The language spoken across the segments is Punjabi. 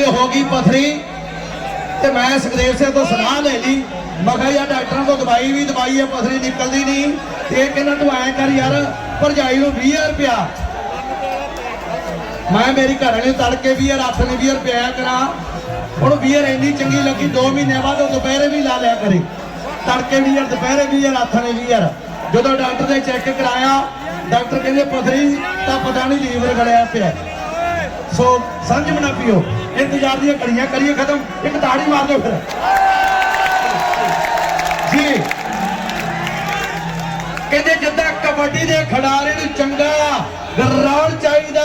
ਦੀ ਹੋ ਗਈ ਪਥਰੀ। ਤੇ ਮੈਂ ਸੁਖਦੇਵ ਸਿੰਘ ਤੋਂ ਸਲਾਹ ਲੈ ਲਈ। ਮੈਂ ਕਿਹਾ, ਯਾਰ, ਡਾਕਟਰਾਂ ਤੋਂ ਦਵਾਈ ਵੀ ਦਵਾਈ ਹੈ ਪਥਰੀ ਨਿਕਲਦੀ ਨਹੀਂ। ਤੇ ਕਹਿੰਦਾ ਤੂੰ ਐਂ ਕਰ, ਯਾਰ, ਭਰਜਾਈ ਨੂੰ 20000 ਰੁਪਇਆ। ਮੈਂ ਮੇਰੀ ਘਰ ਵਾਲੇ ਤੜਕੇ 20000 ਹੱਥ ਨੇ 20000 ਰੁਪਇਆ ਕਰਾ। ਹੁਣ 20000 ਇੰਨੀ ਚੰਗੀ ਲੱਗੀ 2 ਮਹੀਨੇ ਬਾਅਦ ਉਹ ਦੁਪਹਿਰੇ ਵੀ ਲਾ ਲਿਆ ਕਰੇ। ਤੜਕੇ 20000 ਦੁਪਹਿਰੇ 20000 ਹੱਥ ਨੇ 20000 ਜਦੋਂ ਡਾਕਟਰ ਨੇ ਚੈੱਕ ਕਰਾਇਆ, ਡਾਕਟਰ ਕਹਿੰਦੇ, ਪਥਰੀ ਤਾਂ ਪਤਾ ਨਹੀਂ ਲੀਵਰ ਗਲਿਆ ਪਿਆ ਸੋ ਸਮਝ ਮਨਾ ਪਿਓ। ਇੰਤਜ਼ਾਰ ਦੀਆਂ ਘੜੀਆਂ ਕਰੀਏ ਖਤਮ। ਇੱਕ ਤਾੜੀ ਮਾਰ ਦਿਓ ਫਿਰ। ਜੀ। ਕਹਿੰਦੇ ਜਿੱਦਾਂ ਕਬੱਡੀ ਦੇ ਖਿਡਾਰੀ ਨੂੰ ਚੰਗਾ ਗਰਾਊਂਡ ਚਾਹੀਦਾ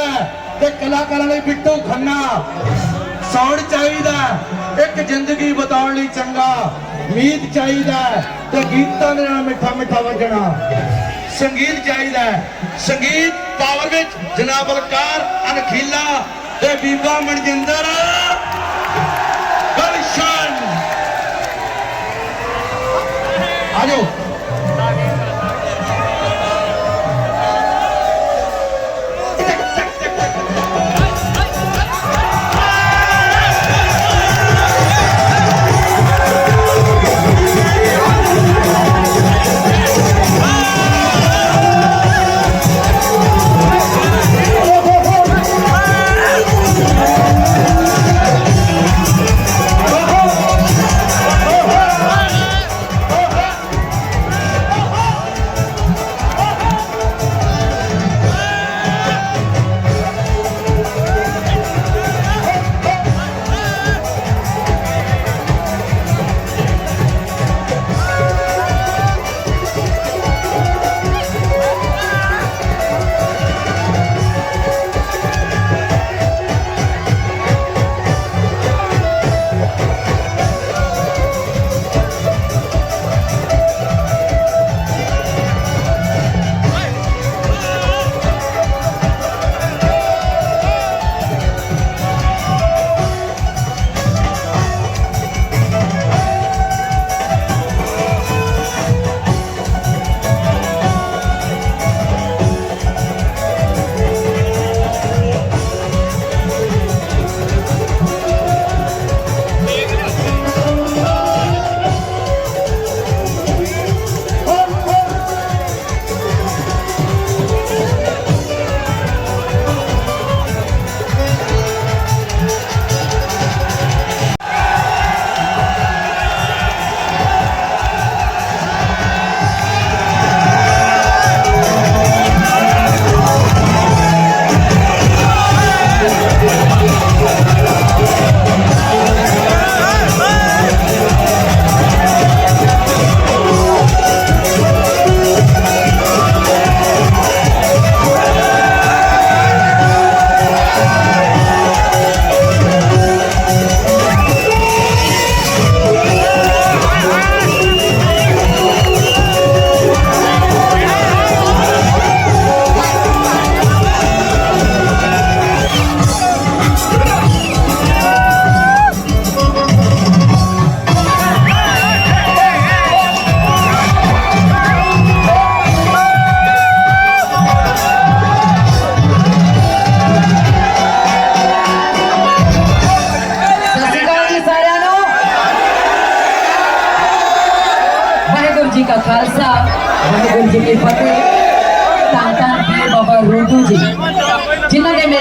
ਤੇ ਕਲਾਕਾਰਾਂ ਲਈ ਬਿੱਟੂ ਖੰਨਾ ਸਾਊਂਡ ਚਾਹੀਦਾ ਇੱਕ ਜ਼ਿੰਦਗੀ ਬਤਾਉਣ ਲਈ ਚੰਗਾ ਮੀਤ ਚਾਹੀਦਾ ਤੇ ਗੀਤਾਂ ਦੇ ਨਾਲ ਮਿੱਠਾ ਮਿੱਠਾ ਵੱਜਣਾ। ਸੰਗੀਤ ਚਾਹੀਦਾ ਸੰਗੀਤ ਪਾਵਰ ਵਿੱਚ ਜਨਾਬ ਬਲਕਾਰ ਅਨਖੀਲਾ ਤੇ ਬੀਬਾ ਮਨਜਿੰਦਰ ਗੁਲਸ਼ਨ। ਆਜੋ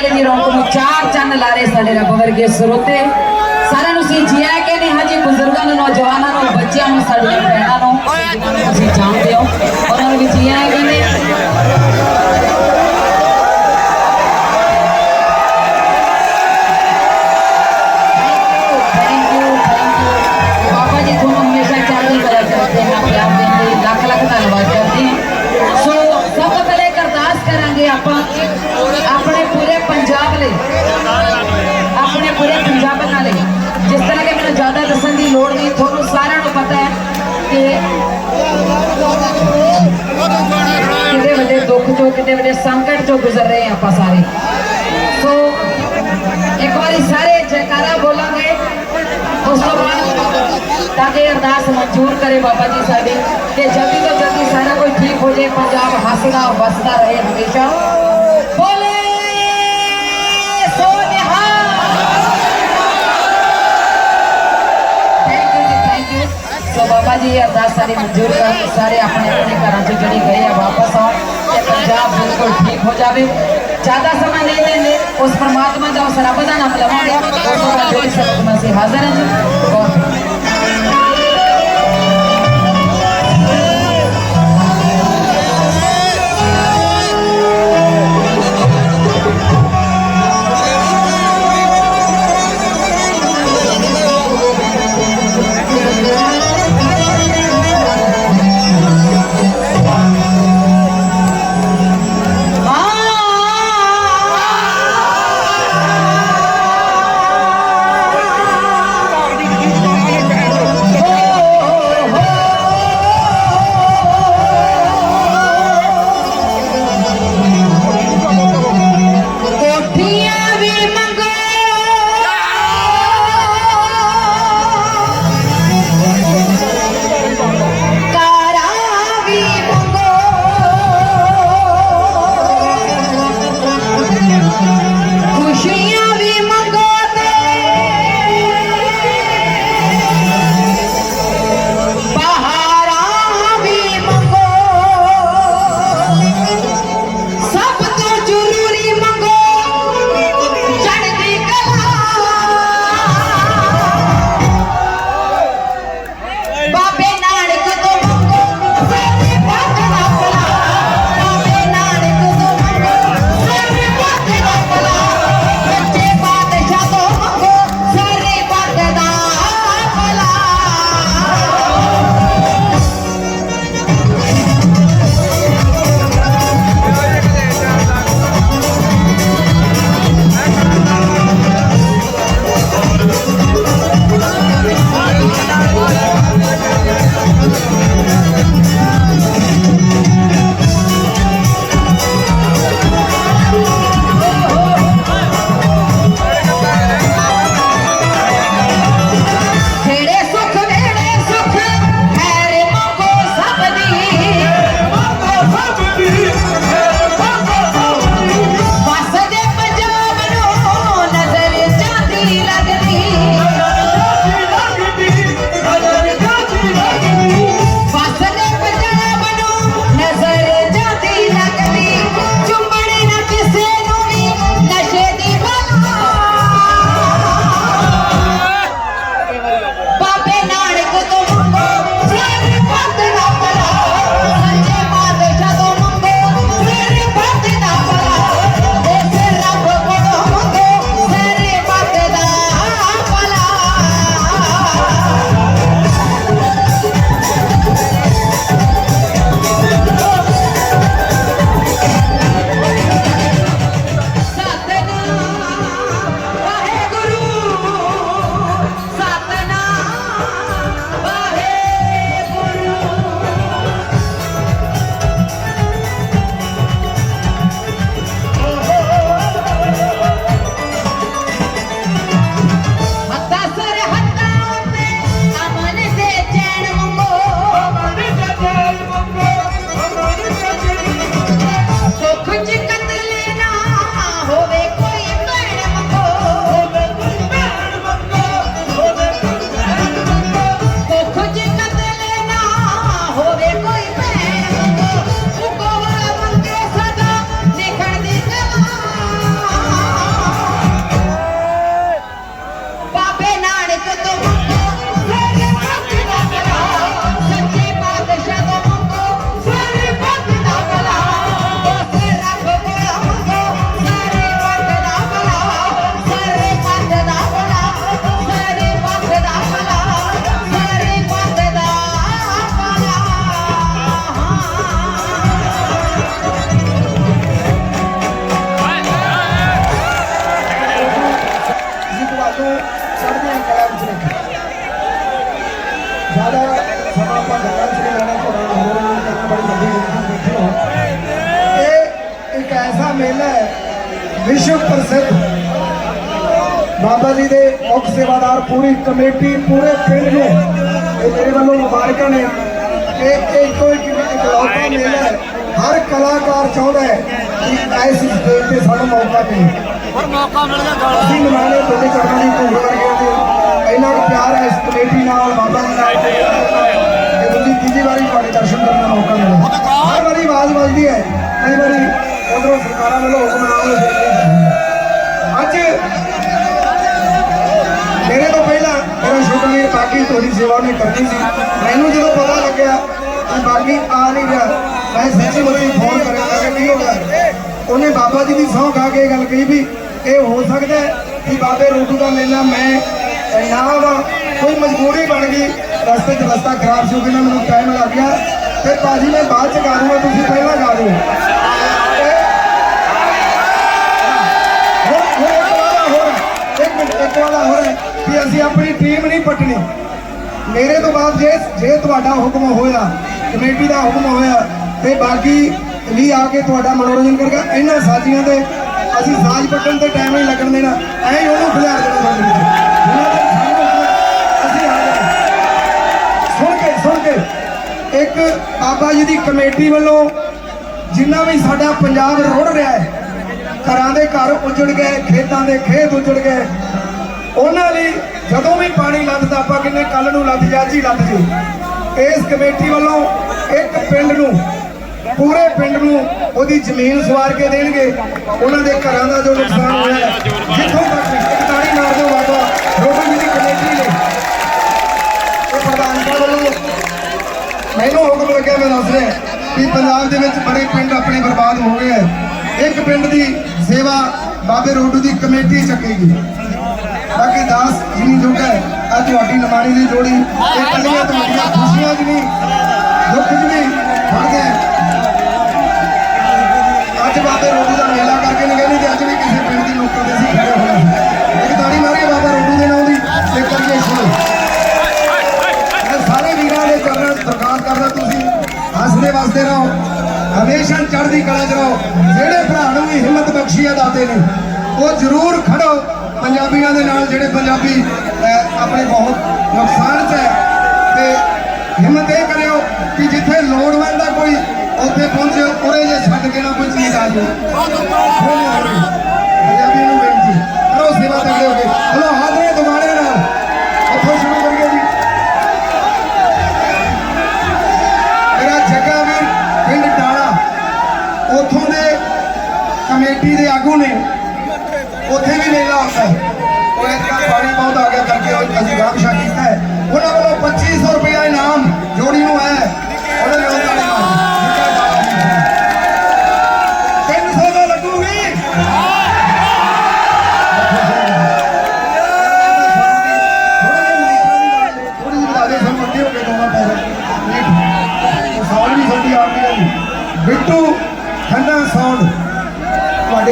ਦੇ ਮੇਲੇ ਨੂੰ ਚਾਰ ਚੰਨ ਲਾਰੇ ਸਾਡੇ ਰੱਬ ਵਰਗੇ ਸਰੋਤੇ। ਸਾਰਿਆਂ ਨੂੰ ਸੀ ਜੀਆ ਕਿ ਨਹੀਂ ਹਾਂਜੀ ਬਜ਼ੁਰਗਾਂ ਨੂੰ, ਨੌਜਵਾਨਾਂ ਨੂੰ, ਬੱਚਿਆਂ ਨੂੰ ਸਾਡੀਆਂ ਭੈਣਾਂ ਨੂੰ ਜਿਨ੍ਹਾਂ ਅਸੀਂ ਜਾਣਦੇ ਹੋ। ਉਹਨਾਂ ਨੂੰ ਵੀ ਜੀਆ ਨੇ ਪੰਜਾਬ ਲਈ ਆਪਣੇ ਪੂਰੇ ਪੰਜਾਬੀਆਂ ਲਈ ਜਿਸ ਤਰ੍ਹਾਂ ਕਿ ਮੈਨੂੰ ਜ਼ਿਆਦਾ ਦੱਸਣ ਦੀ ਲੋੜ ਨਹੀਂ ਤੁਹਾਨੂੰ ਸਾਰਿਆਂ ਨੂੰ ਪਤਾ ਹੈ ਕਿ ਕਿਤੇ ਵੱਡੇ ਦੁੱਖ ਚੋਂ ਕਿਤੇ ਵੱਡੇ ਸੰਕਟ ਚੋਂ ਗੁਜ਼ਰ ਰਹੇ ਹਾਂ ਆਪਾਂ ਸਾਰੇ ਸੋ ਇੱਕ ਵਾਰੀ ਸਾਰੇ ਜੈਕਾਰਾ ਬੋਲਾਂਗੇ ਉਸ ਤੋਂ ਬਾਅਦ ਤਾਂ ਕਿ ਅਰਦਾਸ ਮਨਜ਼ੂਰ ਕਰੇ ਬਾਬਾ ਜੀ ਸਾਡੇ ਕਿ ਜਲਦੀ ਤੋਂ ਜਲਦੀ ਸਾਰਾ ਕੁਝ ਠੀਕ ਹੋ ਜਾਏ ਪੰਜਾਬ ਹੱਸਦਾ ਵਸਦਾ ਰਹੇ ਸੋ ਬਾਬਾ ਜੀ ਇਹ ਅਰਦਾਸ ਸਾਰੀ ਮਨਜ਼ੂਰ ਕਰਨ ਸਾਰੇ ਆਪਣੇ ਆਪਣੇ ਘਰਾਂ 'ਚ ਜਿਹੜੀ ਗਏ ਆ ਵਾਪਸ ਆਉਣ ਤੇ ਪੰਜਾਬ ਬਿਲਕੁਲ ਠੀਕ ਹੋ ਜਾਵੇ। ਜ਼ਿਆਦਾ ਸਮਾਂ ਨਹੀਂ ਦਿੰਦੇ ਉਸ ਪਰਮਾਤਮਾ ਦਾ ਉਸ ਰੱਬ ਦਾ ਨਾਮ ਲਵਾਂਗੇ। ਉਸ ਤੋਂ ਬਾਅਦ ਜਿਹੜੀ ਮੈਂ ਅਸੀਂ ਹਾਜ਼ਰ ਹਾਂ ਜੀ। ਪੂਰੀ ਕਮੇਟੀ ਪੂਰੇ ਪਿੰਡ ਨੂੰ ਇਹ ਮੇਰੇ ਵੱਲੋਂ ਮੁਬਾਰਕਾਂ ਨੇ ਇਹ ਇਹ ਕੋਈ ਇਕਲੌਤਾ ਮੇਲਾ ਹੈ ਹਰ ਕਲਾਕਾਰ ਚਾਹੁੰਦਾ ਹੈ ਕਿ ਐਸੀ ਸਟੇਜ ਤੇ ਸਾਨੂੰ ਮੌਕਾ ਮਿਲੇ। ਪਰ ਮੌਕਾ ਮਿਲ ਗਿਆ ਗਾਲਾਂ ਅਸੀਂ ਨਿਮਾਣੇ ਤੁਹਾਡੇ ਚਰਨਾਂ ਦੀ ਧੂੜ ਵਰਗੇ ਤੇ ਇੰਨਾ ਕੁ ਪਿਆਰ ਹੈ ਇਸ ਕਮੇਟੀ ਨਾਲ ਬਾਬਾ ਜੀ ਨਾਲ। ਦਰਸ਼ਨ ਕਰਨ ਦਾ ਮੌਕਾ ਮਿਲੇ ਹਰ ਵਾਰੀ ਆਵਾਜ਼ ਵੱਜਦੀ ਹੈ। ਕਈ ਵਾਰੀ ਉਧਰੋਂ ਸਰਕਾਰਾਂ ਵੱਲੋਂ ਹੁਕਮ ਆਉਂਦੇ ਅੱਜ ਛੋਟਾ ਤੁਹਾਡੀ ਸੇਵਾ ਉਹਨੇ ਕਰਨੀ ਸੀ। ਮੈਨੂੰ ਜਦੋਂ ਪਤਾ ਲੱਗਿਆ ਕਿ ਬਾਕੀ ਆ ਨਹੀਂ ਰਿਹਾ, ਮੈਂ ਸੱਚੀ ਮੁੱਚੀ ਫੋਨ ਕਰਿਆ ਕਿ ਕੀ ਹੋ ਗਿਆ? ਉਹਨੇ ਬਾਬਾ ਜੀ ਦੀ ਸਹੁੰ ਖਾ ਕੇ ਗੱਲ ਕਹੀ ਵੀ ਇਹ ਹੋ ਸਕਦਾ ਕਿ ਬਾਬੇ ਰੋਟੂ ਦਾ ਮੇਲਾ ਮੈਂ ਨਾ ਵਾ, ਕੋਈ ਮਜਬੂਰੀ ਬਣ ਗਈ, ਰਸਤੇ 'ਚ ਰਸਤਾ ਖਰਾਬ ਸੀ ਉਹਦੇ ਨਾਲ ਮੈਨੂੰ ਟਾਈਮ ਲੱਗ ਗਿਆ। ਤੇ ਭਾਜੀ, ਮੈਂ ਬਾਅਦ 'ਚ ਗਾ ਦੂੰਗਾ, ਤੁਸੀਂ ਪਹਿਲਾਂ ਗਾ ਦਿਓ। ਹੋਰ ਇੱਕ ਵਾਲਾ ਹੋਰ। ਹੈ। ਇੱਕ ਅਸੀਂ ਆਪਣੀ ਟੀਮ ਨਹੀਂ ਪਟਣੀ। ਮੇਰੇ ਤੋਂ ਬਾਅਦ ਜੇ ਜੇ ਤੁਹਾਡਾ ਹੁਕਮ ਹੋਇਆ, ਕਮੇਟੀ ਦਾ ਹੁਕਮ ਹੋਇਆ, ਤੇ ਬਾਕੀ ਵੀ ਆ ਕੇ ਤੁਹਾਡਾ ਮਨੋਰੰਜਨ ਕਰੇਗਾ, ਇਹਨਾਂ ਸਾਜ਼ੀਆਂ ਦੇ ਅਸੀਂ ਸਾਜ਼ ਪੱਟਣ ਤੇ ਟਾਈਮ ਨਹੀਂ ਲੱਗਣ ਦੇਣਾ। ਐਂ ਹੀ ਉਹਨੂੰ ਖਿਲਾਰ ਦੇਣਾ ਸਾਡੇ ਵਿੱਚ। ਜਿੰਨਾ ਅਸੀਂ ਆ ਜਾਣਾ। ਸੁਣ ਕੇ ਸੁਣ ਕੇ। ਇੱਕ ਬਾਬਾ ਜੀ ਦੀ ਕਮੇਟੀ ਵੱਲੋਂ ਜਿੰਨਾ ਵੀ ਸਾਡਾ ਪੰਜਾਬ ਰੁੜ ਰਿਹਾ ਹੈ, ਘਰਾਂ ਦੇ ਘਰ ਉਜੜ ਗਏ, ਖੇਤਾਂ ਦੇ ਖੇਤ ਉਜੜ ਗਏ ਉਹਨਾਂ ਲਈ ਜਦੋਂ ਵੀ ਪਾਣੀ ਲੱਦਦਾ, ਆਪਾਂ ਕਿੰਨੇ ਕੱਲ ਨੂੰ ਲੱਦ ਜਾ ਜੀ ਲੱਦ ਜੀ। ਇਸ ਕਮੇਟੀ ਵੱਲੋਂ ਇੱਕ ਪਿੰਡ ਨੂੰ, ਪੂਰੇ ਪਿੰਡ ਨੂੰ ਉਹਦੀ ਜ਼ਮੀਨ ਸਵਾਰ ਕੇ ਦੇਣਗੇ। ਉਹਨਾਂ ਦੇ ਘਰਾਂ ਦਾ ਜੋ ਨੁਕਸਾਨ ਹੋਇਆ ਜਿੱਥੋਂ ਤੱਕ ਇੱਕ ਮਾਰ ਦਿਓ ਬਾਬਾ ਰੋਟੀ ਜੀ ਦੀ ਕਮੇਟੀ ਨੇ ਇਹ ਪ੍ਰਧਾਨ ਵੱਲੋਂ ਮੈਨੂੰ ਹੁਕਮ ਲੱਗਿਆ, ਮੈਂ ਦੱਸ ਰਿਹਾ ਕਿ ਪੰਜਾਬ ਦੇ ਵਿੱਚ ਬੜੇ ਪਿੰਡ ਆਪਣੇ ਬਰਬਾਦ ਹੋ ਗਏ ਹੈ। ਇੱਕ ਪਿੰਡ ਦੀ ਸੇਵਾ ਬਾਬੇ ਰੋਡੂ ਦੀ ਕਮੇਟੀ ਚੱਕੇਗੀ। ਬਾਕੀ ਦਾਸ ਜੀ ਜੋ ਹੈ। ਆ ਤੁਹਾਡੀ ਨਮਾਣੀ ਦੀ ਜੋੜੀ। ਇਹ ਕੱਲੀਆਂ ਤੁਹਾਡੀਆਂ ਖੁਸ਼ੀਆਂ 'ਚ ਨਹੀਂ ਦੁੱਖ 'ਚ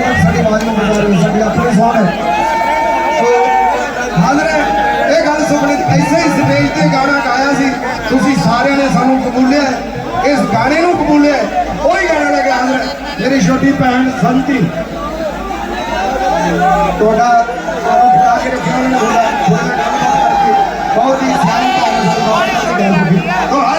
ਤੁਹਾਡੇ ਨਾਲ ਆਵਾਜ਼ ਨੂੰ ਬਚਾ ਰਹੀ ਸਾਡੀ ਆਪਣੀ ਸਾਊਂਡ ਸੋ, ਹਾਜ਼ਰ ਇਹ ਗੱਲ ਸੁਣਨੀ ਐਸੇ ਹੀ ਸਟੇਜ ਤੇ ਗਾਣਾ ਗਾਇਆ ਸੀ। ਤੁਸੀਂ ਸਾਰਿਆਂ ਨੇ ਸਾਨੂੰ ਕਬੂਲਿਆ ਇਸ ਗਾਣੇ ਨੂੰ ਕਬੂਲਿਆ ਉਹੀ ਗਾਣਾ ਲੈ ਕੇ ਹਾਜ਼ਰ ਹੈ। ਮੇਰੀ ਛੋਟੀ ਭੈਣ ਸੰਤੀ। ਤੁਹਾਡਾ ਤੁਹਾਨੂੰ ਬਤਾ ਕੇ ਰੱਖਿਆ ਉਹਨਾਂ। ਨੇ ਬਹੁਤ ਹੀ ਸਿਆਣੀ ਭਾਵਨਾ ਨਾਲ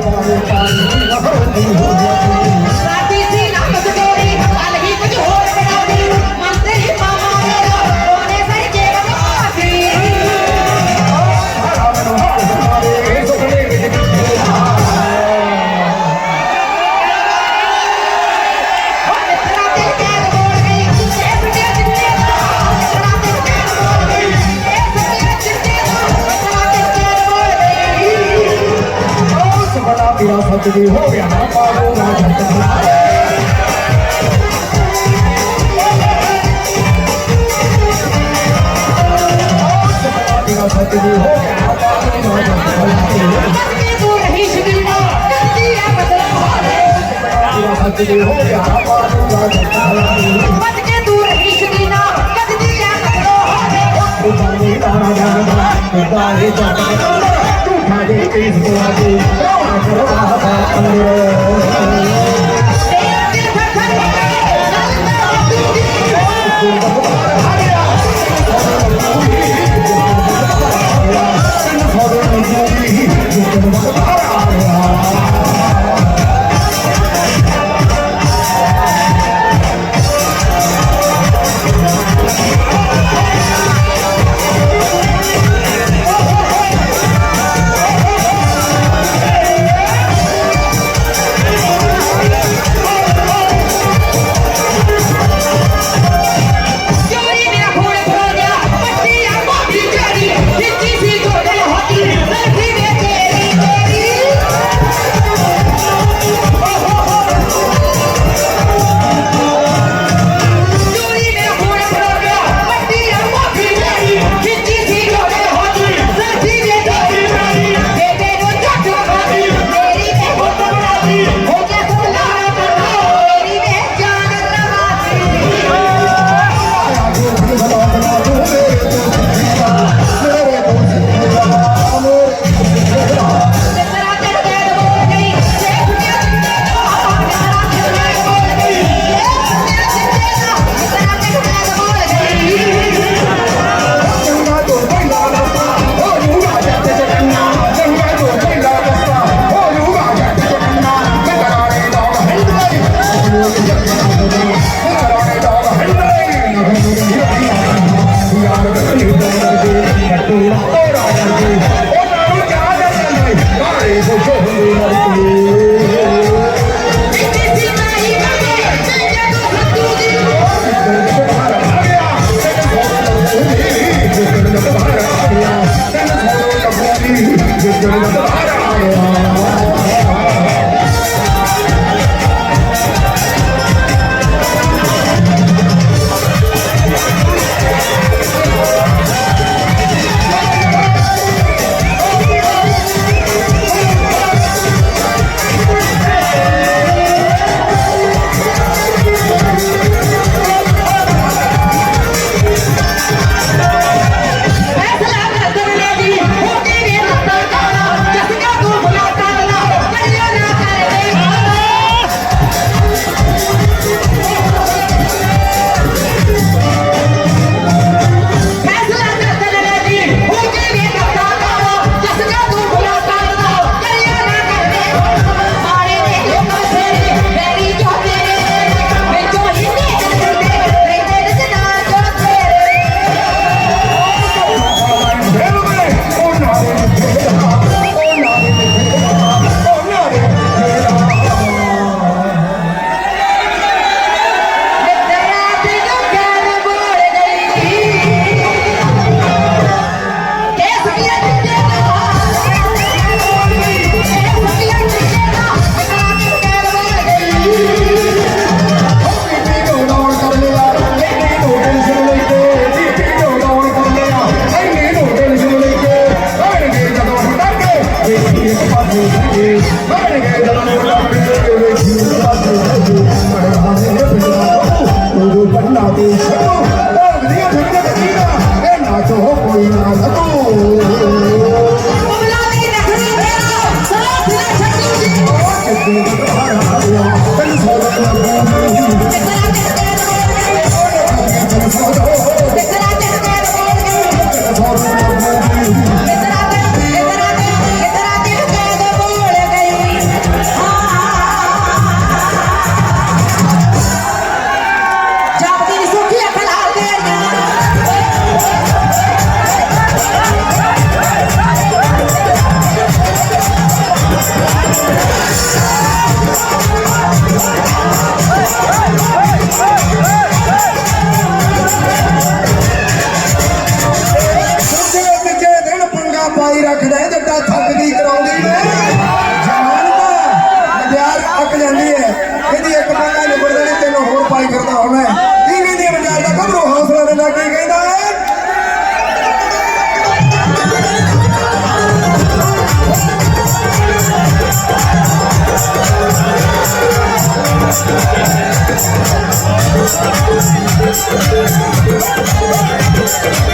পারে পারে भी हो गया बाबू राजा हो गया Bye. Oh, 你了。ના દે શકું રિયો ઠંડે કીના એ નાચો કોઈ ના શકું બોલાવી રખડી ગયો સલા ફિરા છટી જી